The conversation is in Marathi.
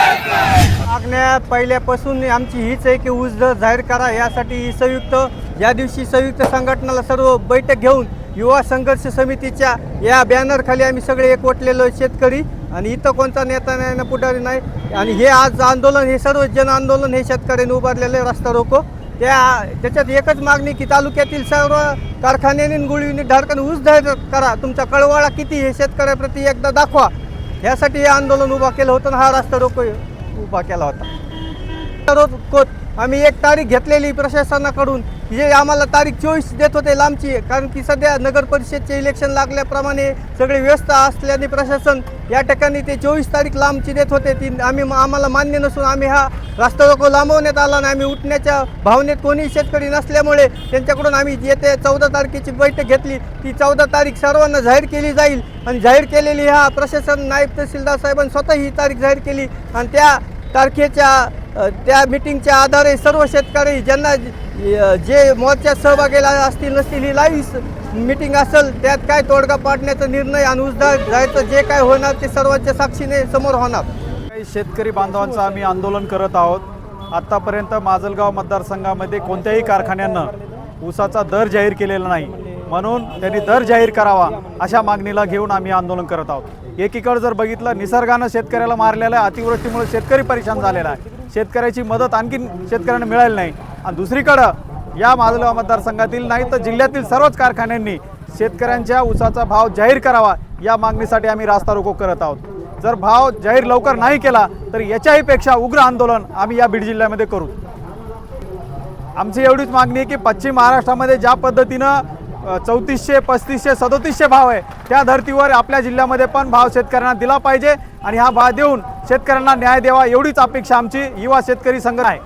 मागण्या पहिल्यापासून आमची हीच आहे की ऊस जाहीर करा. यासाठी ही संयुक्त या दिवशी संयुक्त संघटनाला सर्व बैठक घेऊन युवा संघर्ष समितीच्या या बॅनरखाली आम्ही सगळे एकवटलेलो आहे शेतकरी. आणि इथं कोणता नेता नाही ना पुढारी नाही. आणि हे आज आंदोलन हे सर्व जन आंदोलन हे शेतकऱ्यांनी उभारलेलं आहे रस्ता रोको. त्या त्याच्यात एकच मागणी की तालुक्यातील सर्व कारखान्याने गुळी ढारकाने ऊस धर करा. तुमचा कळवाळा किती हे शेतकऱ्याप्रती एकदा दाखवा. यासाठी हे आंदोलन उभा केलं होतं हा रस्ता रोको उभा केला होता. रोज कोत आम्ही एक तारीख घेतलेली प्रशासनाकडून. जे आम्हाला तारीख चोवीस देत होते लांबची. कारण की सध्या नगर परिषदचे इलेक्शन लागल्याप्रमाणे सगळे व्यस्त असल्याने प्रशासन या ठिकाणी ते चोवीस तारीख लांबची देत होते. ती आम्ही आम्हाला मान्य नसून आम्ही हा रास्ता रोको लांबवण्यात आला आणि आम्ही उठण्याच्या भावनेत कोणीही शेतकरी नसल्यामुळे त्यांच्याकडून आम्ही येते चौदा तारखेची बैठक घेतली. ती चौदा तारीख सर्वांना जाहीर केली जाईल. आणि जाहीर केलेली हा प्रशासन नायब तहसीलदार साहेबांनी स्वतः ही तारीख जाहीर केली. आणि त्या तारखेच्या त्या मिटिंगच्या आधारे सर्व शेतकरी ज्यांना जे मोर्चात सहभागीला असतील नसतील ही लाईव्ह मिटिंग असेल त्यात काय तोडगा पाडण्याचा निर्णय आणि उजदा जायचं जे काय होणार ते सर्वांच्या साक्षीने समोर होणार. काही शेतकरी बांधवांचं आम्ही आंदोलन करत आहोत. आत्तापर्यंत माजलगाव मतदारसंघामध्ये कोणत्याही कारखान्यानं ऊसाचा दर जाहीर केलेला नाही. म्हणून त्यांनी दर जाहीर करावा अशा मागणीला घेऊन आम्ही आंदोलन करत आहोत. एकीकडे जर बघितलं निसर्गानं शेतकऱ्याला मारलेलं आहे अतिवृष्टीमुळे शेतकरी परेशान झालेला आहे. शेतकऱ्याची मदत आणखीन शेतकऱ्यांना मिळाली नाही. आणि दुसरीकडं या माजलगाव मतदारसंघातील नाही तर जिल्ह्यातील सर्वच कारखान्यांनी शेतकऱ्यांच्या ऊसाचा भाव जाहीर करावा या मागणीसाठी आम्ही रास्ता रोको करत आहोत. जर भाव जाहीर लवकर नाही केला तर याच्याही पेक्षा उग्र आंदोलन आम्ही या बीड जिल्ह्यामध्ये करू. आमची एवढीच मागणी आहे की पश्चिम महाराष्ट्रामध्ये ज्या पद्धतीनं चौतीसशे पस्तीसशे सदोतीसशे भाव आहे. त्या धर्तीवर आपल्या जिल्ह्यामध्ये पण भाव शेतकऱ्यांना दिला पाहिजे आणि हा भाव देऊन शेतकऱ्यांना न्याय द्यावा एवढीच अपेक्षा आमची युवा शेतकरी संघ आहे.